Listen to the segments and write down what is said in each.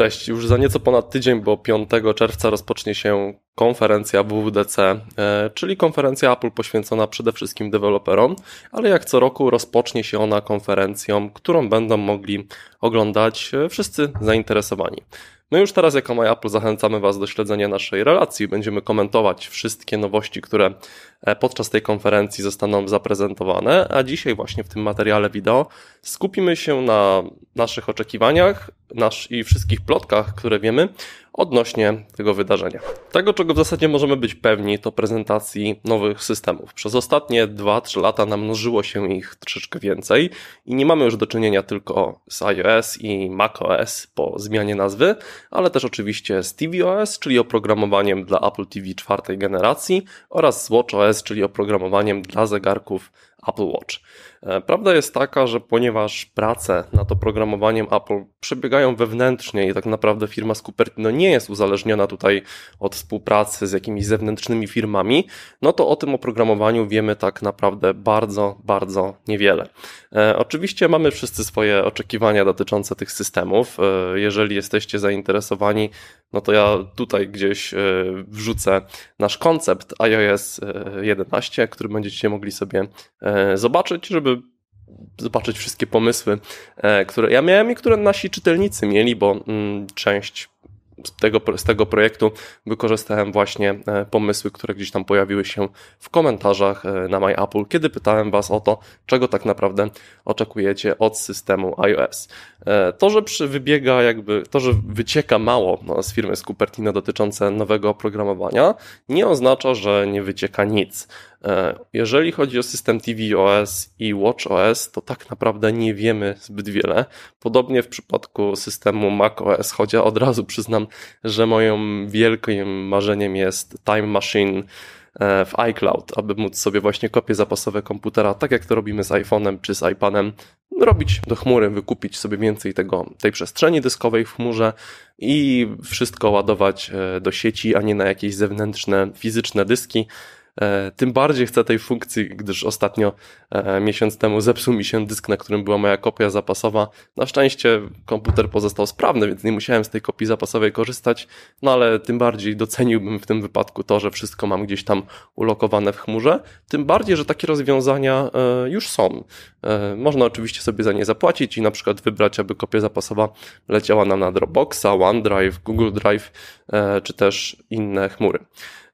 Cześć, już za nieco ponad tydzień, bo 5 czerwca rozpocznie się konferencja WWDC, e, czyli konferencja Apple poświęcona przede wszystkim deweloperom, ale jak co roku rozpocznie się ona konferencją, którą będą mogli oglądać e, wszyscy zainteresowani. My już teraz jako My Apple zachęcamy Was do śledzenia naszej relacji. Będziemy komentować wszystkie nowości, które e, podczas tej konferencji zostaną zaprezentowane, a dzisiaj właśnie w tym materiale wideo skupimy się na naszych oczekiwaniach nasz i wszystkich plotkach, które wiemy odnośnie tego wydarzenia. Tego, czego w zasadzie możemy być pewni, to prezentacji nowych systemów. Przez ostatnie 2-3 lata namnożyło się ich troszeczkę więcej i nie mamy już do czynienia tylko z iOS i macOS po zmianie nazwy, ale też oczywiście z tvOS, czyli oprogramowaniem dla Apple TV czwartej generacji oraz z watchOS, czyli oprogramowaniem dla zegarków Apple Watch. E, prawda jest taka, że ponieważ prace nad oprogramowaniem Apple przebiegają wewnętrznie i tak naprawdę firma z Cupertino nie jest uzależniona tutaj od współpracy z jakimiś zewnętrznymi firmami, no to o tym oprogramowaniu wiemy tak naprawdę bardzo, bardzo niewiele. E, oczywiście mamy wszyscy swoje oczekiwania dotyczące tych systemów. E, jeżeli jesteście zainteresowani, no to ja tutaj gdzieś wrzucę nasz koncept iOS 11, który będziecie mogli sobie zobaczyć, żeby zobaczyć wszystkie pomysły, e, które ja miałem i które nasi czytelnicy mieli, bo mm, część z tego, z tego projektu wykorzystałem właśnie e, pomysły, które gdzieś tam pojawiły się w komentarzach e, na My Apple, kiedy pytałem Was o to, czego tak naprawdę oczekujecie od systemu iOS. To, że przy wybiega jakby, to, że wycieka mało no, z firmy z Cupertino dotyczące nowego oprogramowania, nie oznacza, że nie wycieka nic. E, jeżeli chodzi o system tvOS i watchOS, to tak naprawdę nie wiemy zbyt wiele. Podobnie w przypadku systemu macOS, choć ja od razu przyznam, że moim wielkim marzeniem jest Time Machine e, w iCloud, aby móc sobie właśnie kopie zapasowe komputera, tak jak to robimy z iPhone'em czy z iPadem, robić do chmury, wykupić sobie więcej tego, tej przestrzeni dyskowej w chmurze i wszystko ładować e, do sieci, a nie na jakieś zewnętrzne fizyczne dyski. E, tym bardziej chcę tej funkcji, gdyż ostatnio e, miesiąc temu zepsuł mi się dysk, na którym była moja kopia zapasowa. Na szczęście komputer pozostał sprawny, więc nie musiałem z tej kopii zapasowej korzystać, no ale tym bardziej doceniłbym w tym wypadku to, że wszystko mam gdzieś tam ulokowane w chmurze. Tym bardziej, że takie rozwiązania e, już są. Można oczywiście sobie za nie zapłacić i na przykład wybrać, aby kopia zapasowa leciała nam na Dropboxa, OneDrive, Google Drive czy też inne chmury.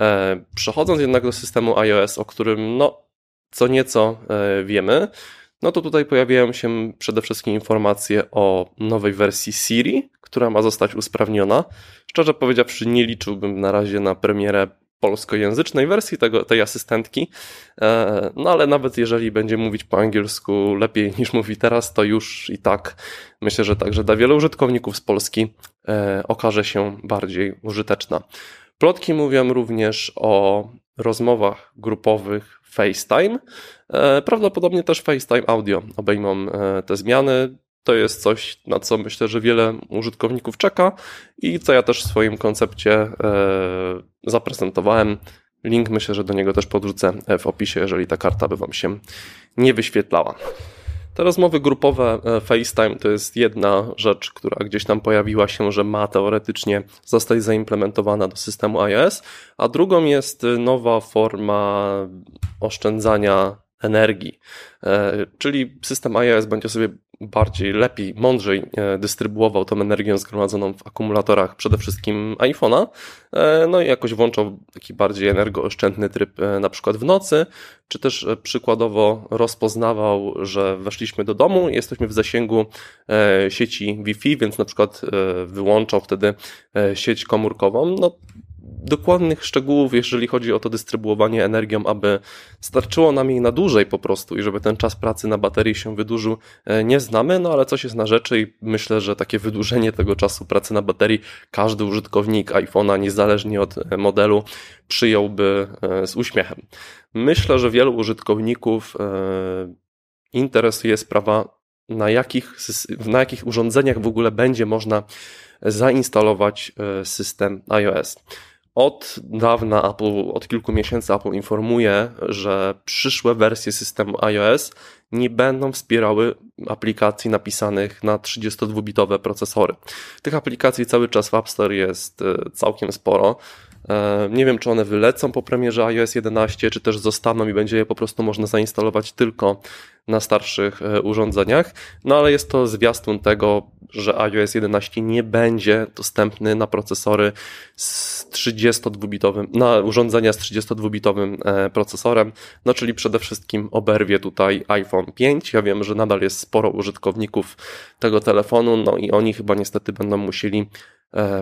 E, przechodząc jednak do systemu iOS, o którym no, co nieco e, wiemy, no to tutaj pojawiają się przede wszystkim informacje o nowej wersji Siri, która ma zostać usprawniona. Szczerze powiedziawszy, nie liczyłbym na razie na premierę polskojęzycznej wersji tego, tej asystentki, e, no ale nawet jeżeli będzie mówić po angielsku lepiej niż mówi teraz, to już i tak myślę, że także dla wielu użytkowników z Polski okaże się bardziej użyteczna. Plotki mówią również o rozmowach grupowych FaceTime. E, prawdopodobnie też FaceTime Audio obejmą e, te zmiany. To jest coś, na co myślę, że wiele użytkowników czeka i co ja też w swoim koncepcie e, zaprezentowałem. Link myślę, że do niego też podrzucę w opisie, jeżeli ta karta by Wam się nie wyświetlała. Te rozmowy grupowe e, FaceTime to jest jedna rzecz, która gdzieś tam pojawiła się, że ma teoretycznie zostać zaimplementowana do systemu iOS, a drugą jest nowa forma oszczędzania energii. E, czyli system iOS będzie sobie bardziej, lepiej, mądrzej e, dystrybuował tą energię zgromadzoną w akumulatorach przede wszystkim iPhone'a, e, no i jakoś włączał taki bardziej energooszczędny tryb na przykład w nocy, czy też przykładowo rozpoznawał, że weszliśmy do domu jesteśmy w zasięgu sieci Wi-Fi, więc na przykład wyłączał wtedy sieć komórkową. No, dokładnych szczegółów, jeżeli chodzi o to dystrybuowanie energią, aby starczyło nam jej na dłużej po prostu i żeby ten czas pracy na baterii się wydłużył, e, nie znamy, no ale coś jest na rzeczy i myślę, że takie wydłużenie tego czasu pracy na baterii każdy użytkownik iPhone'a, niezależnie od e, modelu, przyjąłby e, z uśmiechem. Myślę, że wielu użytkowników interesuje sprawa, na jakich, na jakich urządzeniach w ogóle będzie można zainstalować system iOS. Od dawna Apple, od kilku miesięcy Apple informuje, że przyszłe wersje systemu iOS nie będą wspierały aplikacji napisanych na 32-bitowe procesory. Tych aplikacji cały czas w App Store jest e, całkiem sporo. E, nie wiem, czy one wylecą po premierze iOS 11, czy też zostaną i będzie je po prostu można zainstalować tylko na starszych e, urządzeniach. No ale jest to zwiastun tego, że iOS 11 nie będzie dostępny na procesory z 32-bitowym, na urządzenia z 32-bitowym e, procesorem, no czyli przede wszystkim oberwie tutaj iPhone 5. Ja wiem, że nadal jest sporo użytkowników tego telefonu, no i oni chyba niestety będą musieli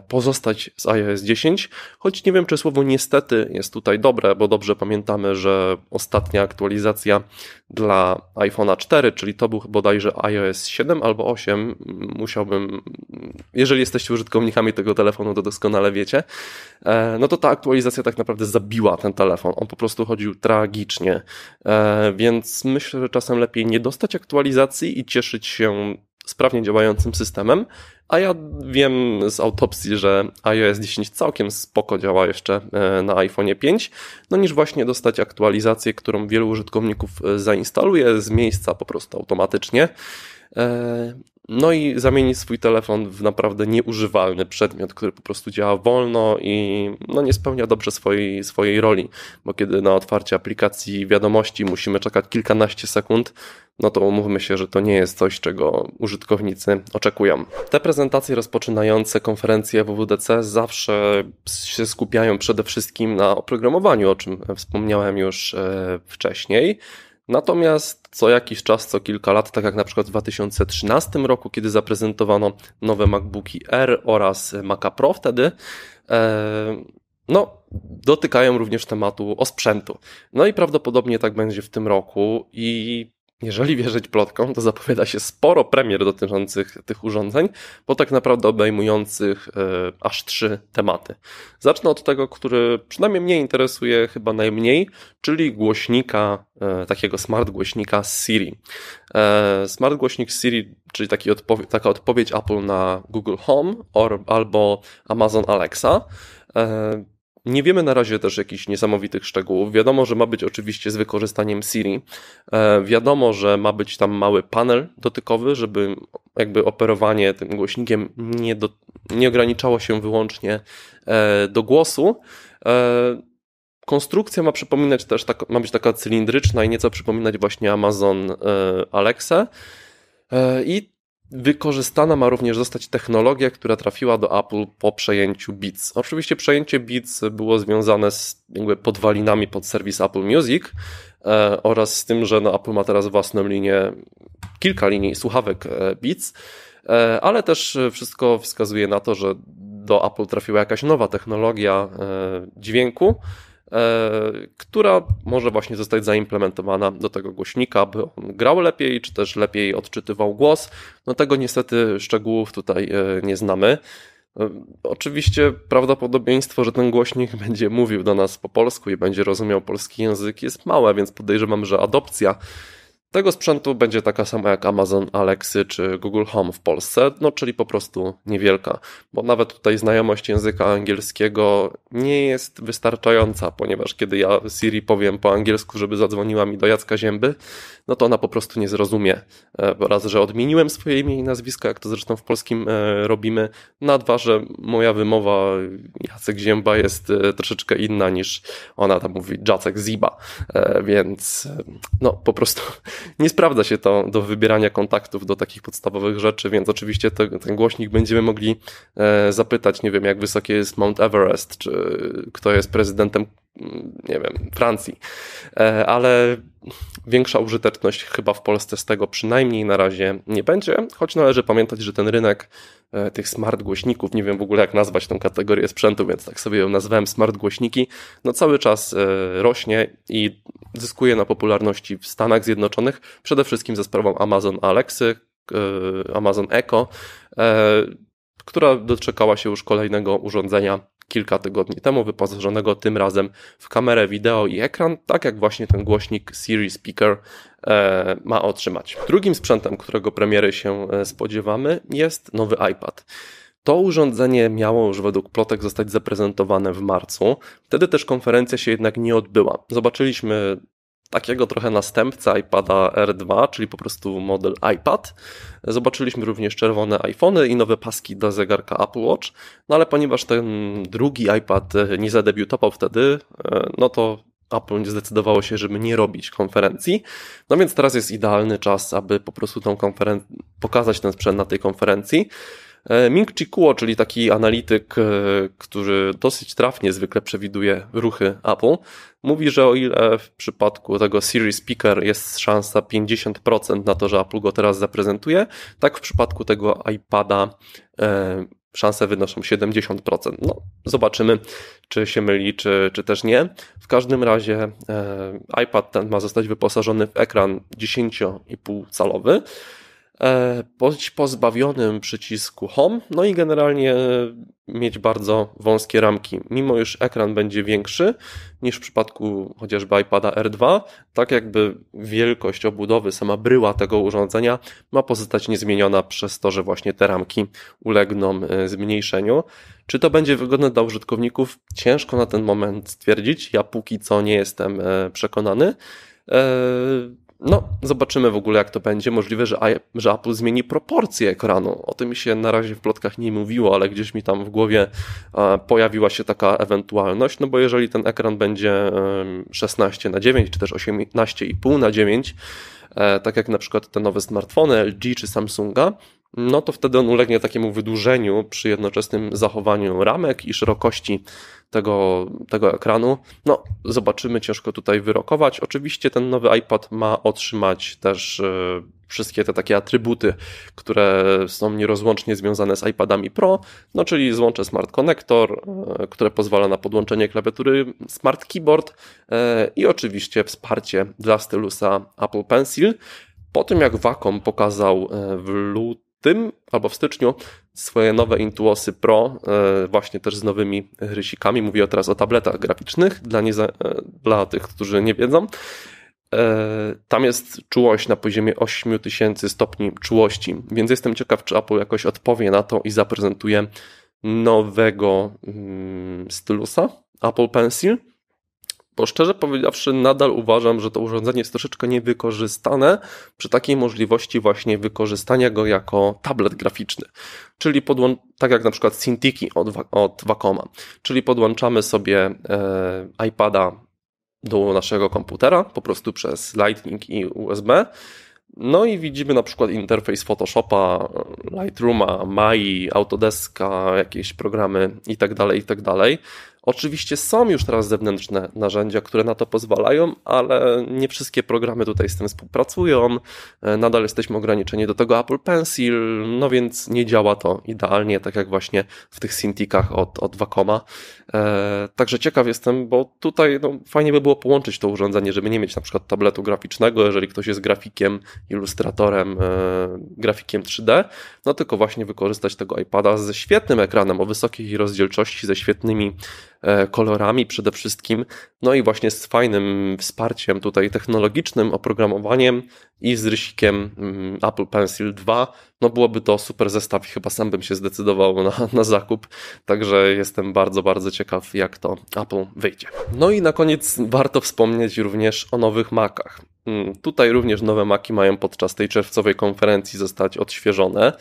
pozostać z iOS 10, choć nie wiem, czy słowo niestety jest tutaj dobre, bo dobrze pamiętamy, że ostatnia aktualizacja dla iPhone'a 4, czyli to był bodajże iOS 7 albo 8, musiałbym, jeżeli jesteście użytkownikami tego telefonu, to doskonale wiecie, e, no to ta aktualizacja tak naprawdę zabiła ten telefon. On po prostu chodził tragicznie, e, więc myślę, że czasem lepiej nie dostać aktualizacji i cieszyć się sprawnie działającym systemem, a ja wiem z autopsji, że iOS 10 całkiem spoko działa jeszcze e, na iPhone 5, no niż właśnie dostać aktualizację, którą wielu użytkowników e, zainstaluje z miejsca po prostu automatycznie. No i zamienić swój telefon w naprawdę nieużywalny przedmiot, który po prostu działa wolno i no nie spełnia dobrze swojej, swojej roli, bo kiedy na otwarcie aplikacji wiadomości musimy czekać kilkanaście sekund, no to umówmy się, że to nie jest coś, czego użytkownicy oczekują. Te prezentacje rozpoczynające konferencje WWDC zawsze się skupiają przede wszystkim na oprogramowaniu, o czym wspomniałem już e, wcześniej. Natomiast co jakiś czas, co kilka lat, tak jak na przykład w 2013 roku, kiedy zaprezentowano nowe MacBooki R oraz Maca Pro wtedy, e, no, dotykają również tematu osprzętu. No i prawdopodobnie tak będzie w tym roku i jeżeli wierzyć plotkom, to zapowiada się sporo premier dotyczących tych urządzeń, bo tak naprawdę obejmujących e, aż trzy tematy. Zacznę od tego, który przynajmniej mnie interesuje chyba najmniej, czyli głośnika, e, takiego smart głośnika Siri. E, smart głośnik Siri, czyli taki odpowie taka odpowiedź Apple na Google Home or, albo Amazon Alexa. Nie wiemy na razie też jakichś niesamowitych szczegółów. Wiadomo, że ma być oczywiście z wykorzystaniem Siri. E, wiadomo, że ma być tam mały panel dotykowy, żeby jakby operowanie tym głośnikiem nie, do, nie ograniczało się wyłącznie e, do głosu. E, konstrukcja ma przypominać też, tak, ma być taka cylindryczna i nieco przypominać właśnie Amazon Alexa. I Wykorzystana ma również zostać technologia, która trafiła do Apple po przejęciu Beats. Oczywiście przejęcie Beats było związane z jakby podwalinami pod serwis Apple Music e, oraz z tym, że no, Apple ma teraz własną linię, kilka linii słuchawek e, Beats, e, ale też wszystko wskazuje na to, że do Apple trafiła jakaś nowa technologia e, dźwięku, która może właśnie zostać zaimplementowana do tego głośnika, aby on grał lepiej, czy też lepiej odczytywał głos. No tego niestety szczegółów tutaj e, nie znamy. E, oczywiście prawdopodobieństwo, że ten głośnik będzie mówił do nas po polsku i będzie rozumiał polski język jest małe, więc podejrzewam, że adopcja tego sprzętu będzie taka sama jak Amazon Alexy czy Google Home w Polsce, no czyli po prostu niewielka, bo nawet tutaj znajomość języka angielskiego nie jest wystarczająca, ponieważ kiedy ja Siri powiem po angielsku, żeby zadzwoniła mi do Jacka Zięby, no to ona po prostu nie zrozumie. E, raz, że odmieniłem swoje imię i nazwisko, jak to zresztą w polskim e, robimy, na dwa, że moja wymowa Jacek Zięba jest e, troszeczkę inna niż ona tam mówi Jacek Ziba, więc no po prostu nie sprawdza się to do wybierania kontaktów do takich podstawowych rzeczy, więc oczywiście te, ten głośnik będziemy mogli zapytać, nie wiem, jak wysokie jest Mount Everest, czy kto jest prezydentem nie wiem, Francji. E, ale większa użyteczność chyba w Polsce z tego przynajmniej na razie nie będzie, choć należy pamiętać, że ten rynek e, tych smart głośników, nie wiem w ogóle jak nazwać tą kategorię sprzętu, więc tak sobie ją nazwałem smart głośniki, no cały czas e, rośnie i zyskuje na popularności w Stanach Zjednoczonych, przede wszystkim ze sprawą Amazon Alexy, Amazon Echo, która doczekała się już kolejnego urządzenia kilka tygodni temu, wyposażonego tym razem w kamerę wideo i ekran, tak jak właśnie ten głośnik Siri Speaker e, ma otrzymać. Drugim sprzętem, którego premiery się e, spodziewamy, jest nowy iPad. To urządzenie miało już według plotek zostać zaprezentowane w marcu. Wtedy też konferencja się jednak nie odbyła. Zobaczyliśmy takiego trochę następcę iPada R2, czyli po prostu model iPad. Zobaczyliśmy również czerwone iPhony i nowe paski do zegarka Apple Watch, no ale ponieważ ten drugi iPad nie zadebiutował wtedy, e, no to Apple zdecydowało się, żeby nie robić konferencji. No więc teraz jest idealny czas, aby po prostu tą konferencję, pokazać ten sprzęt na tej konferencji. E, Ming Chi Kuo, czyli taki analityk, e, który dosyć trafnie zwykle przewiduje ruchy Apple, mówi, że o ile w przypadku tego Siri Speaker jest szansa 50% na to, że Apple go teraz zaprezentuje, tak w przypadku tego iPada e, szanse wynoszą 70%. No, zobaczymy, czy się myli, czy, czy też nie. W każdym razie iPad ten ma zostać wyposażony w ekran 10,5 calowy. E, być pozbawionym przycisku Home, no i generalnie mieć bardzo wąskie ramki. Mimo iż ekran będzie większy niż w przypadku chociażby iPada R2, tak jakby wielkość obudowy, sama bryła tego urządzenia ma pozostać niezmieniona przez to, że właśnie te ramki ulegną e, zmniejszeniu. Czy to będzie wygodne dla użytkowników? Ciężko na ten moment stwierdzić. Ja póki co nie jestem e, przekonany. No, zobaczymy w ogóle, jak to będzie. Możliwe, że, że Apple zmieni proporcje ekranu. O tym się na razie w plotkach nie mówiło, ale gdzieś mi tam w głowie pojawiła się taka ewentualność. No bo jeżeli ten ekran będzie 16 na 9, czy też 18,5 na 9, e, tak jak na przykład te nowe smartfony LG czy Samsunga, no to wtedy on ulegnie takiemu wydłużeniu przy jednoczesnym zachowaniu ramek i szerokości tego, tego ekranu. No, zobaczymy, ciężko tutaj wyrokować. Oczywiście ten nowy iPad ma otrzymać też e, wszystkie te takie atrybuty, które są nierozłącznie związane z iPadami Pro, no czyli złącze Smart Connector, e, które pozwala na podłączenie klawiatury Smart Keyboard e, i oczywiście wsparcie dla stylusa Apple Pencil. Po tym jak Wacom pokazał w lutym tym albo w styczniu swoje nowe Intuosy Pro, e, właśnie też z nowymi rysikami. Mówię teraz o tabletach graficznych dla, nieza, e, dla tych, którzy nie wiedzą. E, tam jest czułość na poziomie 8000 stopni czułości, więc jestem ciekaw, czy Apple jakoś odpowie na to i zaprezentuje nowego mm, stylusa Apple Pencil bo szczerze powiedziawszy, nadal uważam, że to urządzenie jest troszeczkę niewykorzystane przy takiej możliwości właśnie wykorzystania go jako tablet graficzny. Czyli podłą- tak jak na przykład Cintiki od, od. Czyli podłączamy sobie e, iPada do naszego komputera po prostu przez Lightning i USB. No i widzimy na przykład interfejs Photoshopa, Lightrooma, Mai, Autodeska, jakieś programy itd., tak itd. Oczywiście są już teraz zewnętrzne narzędzia, które na to pozwalają, ale nie wszystkie programy tutaj z tym współpracują. E, nadal jesteśmy ograniczeni do tego Apple Pencil, no więc nie działa to idealnie, tak jak właśnie w tych Cintikach od, od Wacoma. E, także ciekaw jestem, bo tutaj no, fajnie by było połączyć to urządzenie, żeby nie mieć na przykład tabletu graficznego, jeżeli ktoś jest grafikiem, ilustratorem, e, grafikiem 3D, no tylko właśnie wykorzystać tego iPada ze świetnym ekranem o wysokiej rozdzielczości, ze świetnymi kolorami przede wszystkim, no i właśnie z fajnym wsparciem tutaj technologicznym, oprogramowaniem i z rysikiem mm, Apple Pencil 2, no byłoby to super zestaw i chyba sam bym się zdecydował na, na zakup, także jestem bardzo, bardzo ciekaw jak to Apple wyjdzie. No i na koniec warto wspomnieć również o nowych Macach. Mm, tutaj również nowe Maki mają podczas tej czerwcowej konferencji zostać odświeżone.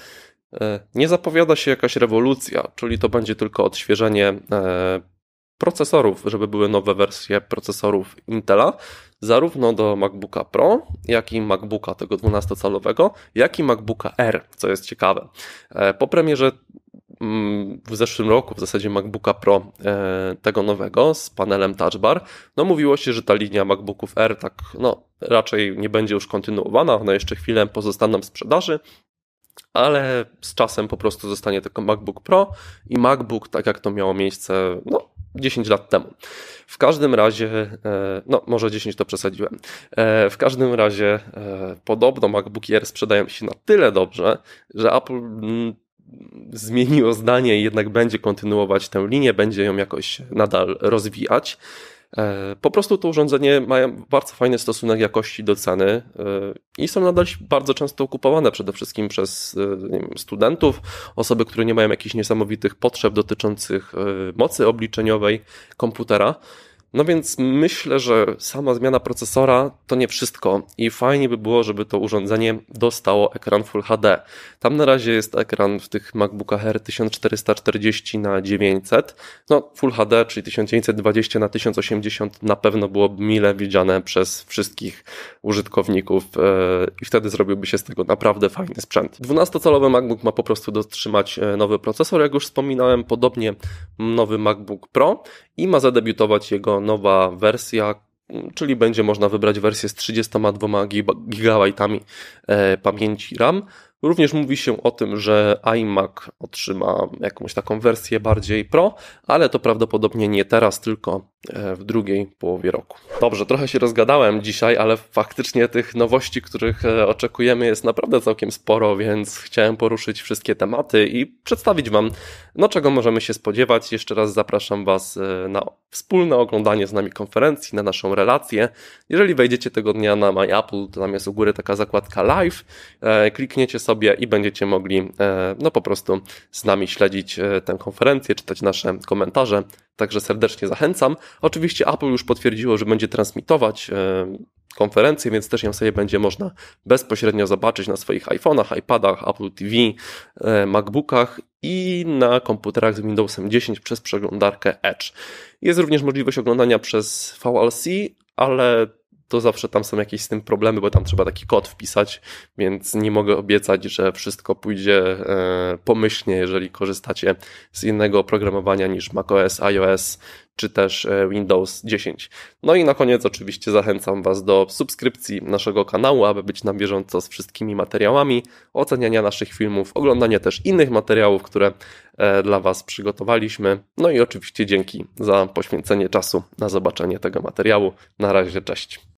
E, nie zapowiada się jakaś rewolucja, czyli to będzie tylko odświeżenie e, procesorów, żeby były nowe wersje procesorów Intela, zarówno do MacBooka Pro, jak i MacBooka tego 12-calowego, jak i MacBooka R, co jest ciekawe. E, po premierze mm, w zeszłym roku w zasadzie MacBooka Pro e, tego nowego z panelem Touch Bar, no mówiło się, że ta linia MacBooków R tak no raczej nie będzie już kontynuowana, one jeszcze chwilę pozostaną w sprzedaży, ale z czasem po prostu zostanie tylko MacBook Pro i MacBook, tak jak to miało miejsce no, 10 lat temu. W każdym razie, e, no może 10 to przesadziłem. E, w każdym razie e, podobno MacBook Air sprzedają się na tyle dobrze, że Apple mm, zmieniło zdanie i jednak będzie kontynuować tę linię, będzie ją jakoś nadal rozwijać. E, po prostu to urządzenie ma bardzo fajny stosunek jakości do ceny e, i są nadal bardzo często kupowane przede wszystkim przez wiem, studentów, osoby, które nie mają jakichś niesamowitych potrzeb dotyczących mocy obliczeniowej komputera. No więc myślę, że sama zmiana procesora to nie wszystko i fajnie by było, żeby to urządzenie dostało ekran Full HD. Tam na razie jest ekran w tych MacBookach R 1440 na 900. No Full HD, czyli 1920 na 1080 na pewno byłoby mile widziane przez wszystkich użytkowników e, i wtedy zrobiłby się z tego naprawdę fajny sprzęt. 12-calowy MacBook ma po prostu dotrzymać e, nowy procesor, jak już wspominałem, podobnie nowy MacBook Pro i ma zadebiutować jego nowa wersja, czyli będzie można wybrać wersję z 32 GB e, pamięci RAM. Również mówi się o tym, że iMac otrzyma jakąś taką wersję bardziej pro, ale to prawdopodobnie nie teraz, tylko w drugiej połowie roku. Dobrze, trochę się rozgadałem dzisiaj, ale faktycznie tych nowości, których e, oczekujemy jest naprawdę całkiem sporo, więc chciałem poruszyć wszystkie tematy i przedstawić Wam, no czego możemy się spodziewać. Jeszcze raz zapraszam Was e, na wspólne oglądanie z nami konferencji, na naszą relację. Jeżeli wejdziecie tego dnia na My Apple, to tam jest u góry taka zakładka live, klikniecie sobie i będziecie mogli no po prostu z nami śledzić tę konferencję, czytać nasze komentarze Także serdecznie zachęcam. Oczywiście Apple już potwierdziło, że będzie transmitować e, konferencję, więc też ją sobie będzie można bezpośrednio zobaczyć na swoich iPhone'ach, iPadach, Apple TV, e, MacBookach i na komputerach z Windowsem 10 przez przeglądarkę Edge. Jest również możliwość oglądania przez VLC, ale to zawsze tam są jakieś z tym problemy, bo tam trzeba taki kod wpisać, więc nie mogę obiecać, że wszystko pójdzie e, pomyślnie, jeżeli korzystacie z innego oprogramowania niż macOS, iOS czy też e, Windows 10. No i na koniec oczywiście zachęcam Was do subskrypcji naszego kanału, aby być na bieżąco z wszystkimi materiałami, oceniania naszych filmów, oglądania też innych materiałów, które e, dla Was przygotowaliśmy. No i oczywiście dzięki za poświęcenie czasu na zobaczenie tego materiału. Na razie, cześć.